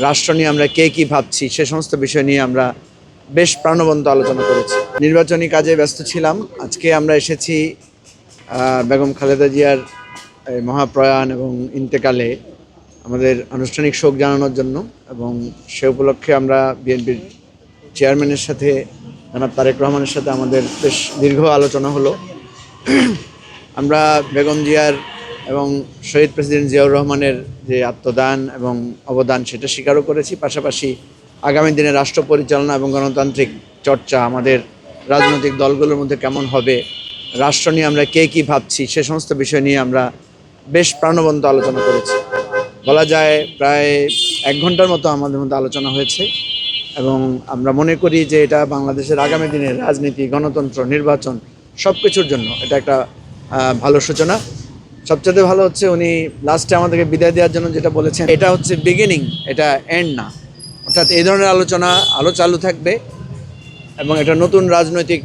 রাষ্ট্র নিয়ে আমরা কে কি ভাবছি, সে সমস্ত বিষয় নিয়ে আমরা বেশ প্রাণবন্ত আলোচনা করেছি। নির্বাচনী কাজে ব্যস্ত ছিলাম। আজকে আমরা এসেছি বেগম খালেদা জিয়ার মহাপ্রয়াণ এবং ইন্তেকালে আমাদের আনুষ্ঠানিক শোক জানানোর জন্য এবং সে উপলক্ষে আমরা বিএনপির চেয়ারম্যানের সাথে, জনাব তারেক রহমানের সাথে আমাদের বেশ দীর্ঘ আলোচনা হলো। আমরা বেগম জিয়ার এবং শহীদ প্রেসিডেন্ট জিয়াউর রহমানের যে আত্মদান এবং অবদান সেটা স্বীকারও করেছি। পাশাপাশি আগামী দিনে রাষ্ট্র পরিচালনা এবং গণতান্ত্রিক চর্চা আমাদের রাজনৈতিক দলগুলোর মধ্যে কেমন হবে, রাষ্ট্র নিয়ে আমরা কে কী ভাবছি, সে সমস্ত বিষয় নিয়ে আমরা বেশ প্রাণবন্ত আলোচনা করেছি। বলা যায় প্রায় এক ঘণ্টার মতো আমাদের মধ্যে আলোচনা হয়েছে এবং আমরা মনে করি যে এটা বাংলাদেশের আগামী দিনের রাজনীতি, গণতন্ত্র, নির্বাচন সব কিছুর জন্য এটা একটা ভালো সূচনা। সবচেয়ে ভালো হচ্ছে উনি লাস্টে আমাদেরকে বিদায় দেওয়ার জন্য যেটা বলেছেন এটা হচ্ছে বিগিনিং এটা এন্ড না। অর্থাৎ এই ধরনের আলোচনা আলো চালু থাকবে এবং এটা নতুন রাজনৈতিক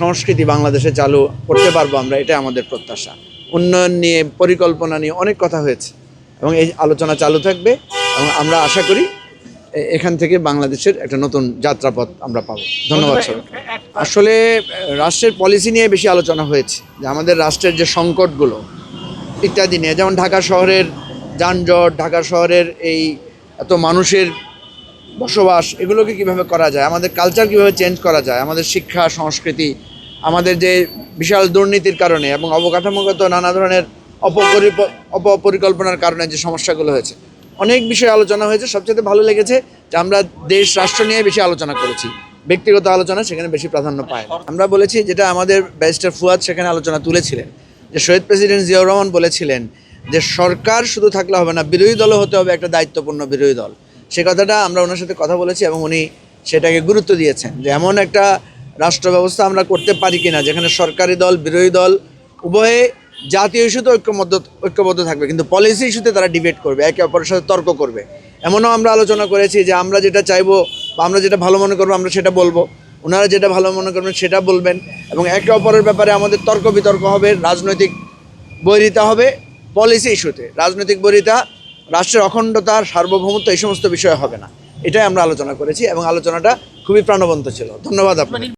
সংস্কৃতি বাংলাদেশে চালু করতে পারব আমরা এটা আমাদের প্রত্যাশা। উন্নয়ন নিয়ে পরিকল্পনা নিয়ে অনেক কথা হয়েছে এবং এই আলোচনা চালু থাকবে এবং আমরা আশা করি এখান থেকে বাংলাদেশের একটা নতুন যাত্রাপথ আমরা পাবো। ধন্যবাদ স্যার আসলে রাষ্ট্রের পলিসি নিয়ে বেশি আলোচনা হয়েছে। যে আমাদের রাষ্ট্রের যে সংকটগুলো ইত্যাদি নিয়ে। যেমন ঢাকা শহরের যানজট, ঢাকা শহরের এই এত মানুষের বসবাস, এগুলোকে কীভাবে করা যায়? আমাদের কালচার কীভাবে চেঞ্জ করা যায়? আমাদের শিক্ষা, সংস্কৃতি, আমাদের যে বিশাল দুর্নীতির কারণে এবং অবকাঠামোগত নানা ধরনের অপপরিপ, অপপরিকল্পনার কারণে যে সমস্যাগুলো হয়েছে। অনেক বিষয়ে আলোচনা হয়েছে, সবচেয়ে ভালো লেগেছে যে আমরা দেশ, রাষ্ট্র নিয়ে বেশি আলোচনা করেছি। ব্যক্তিগত আলোচনা সেখানে বেশি প্রাধান্য পায় আমরা বলেছি যেটা আমাদের ব্যারিস্টার ফুয়াদ সেখানে আলোচনা তুলেছিলেন। যে শহীদ প্রেসিডেন্ট জিয়াউর রহমান বলেছিলেন যে সরকার শুধু থাকলে হবে না, বিরোধী দলও হতে হবে একটা দায়িত্বপূর্ণ বিরোধী দল। সে কথাটা আমরা ওনার সাথে কথা বলেছি এবং উনি সেটাকে গুরুত্ব দিয়েছেন যে এমন একটা রাষ্ট্র ব্যবস্থা আমরা করতে পারি কিনা, যেখানে সরকারি দল, বিরোধী দল উভয়ে জাতীয় ইস্যুতে ঐক্যবদ্ধ ঐক্যবদ্ধ থাকবে। কিন্তু পলিসি ইস্যুতে তারা ডিবেট করবে, একে অপরের সাথে তর্ক করবে। এমনও আমরা আলোচনা করেছি যে আমরা যেটা চাইব বা আমরা যেটা ভালো মনে করব, আমরা সেটা বলব। ওনারা যেটা ভালো মনে করবেন সেটা বলবেন এবং একে অপরের ব্যাপারে আমাদের তর্ক বিতর্ক হবে, রাজনৈতিক বৈরিতা হবে পলিসি ইস্যুতে রাজনৈতিক বৈরিতা, রাষ্ট্রের অখণ্ডতা সার্বভৌমত্ব এই সমস্ত বিষয় হবে না। এটাই আমরা আলোচনা করেছি এবং আলোচনাটা খুবই প্রাণবন্ত ছিল। ধন্যবাদ আপনাকে।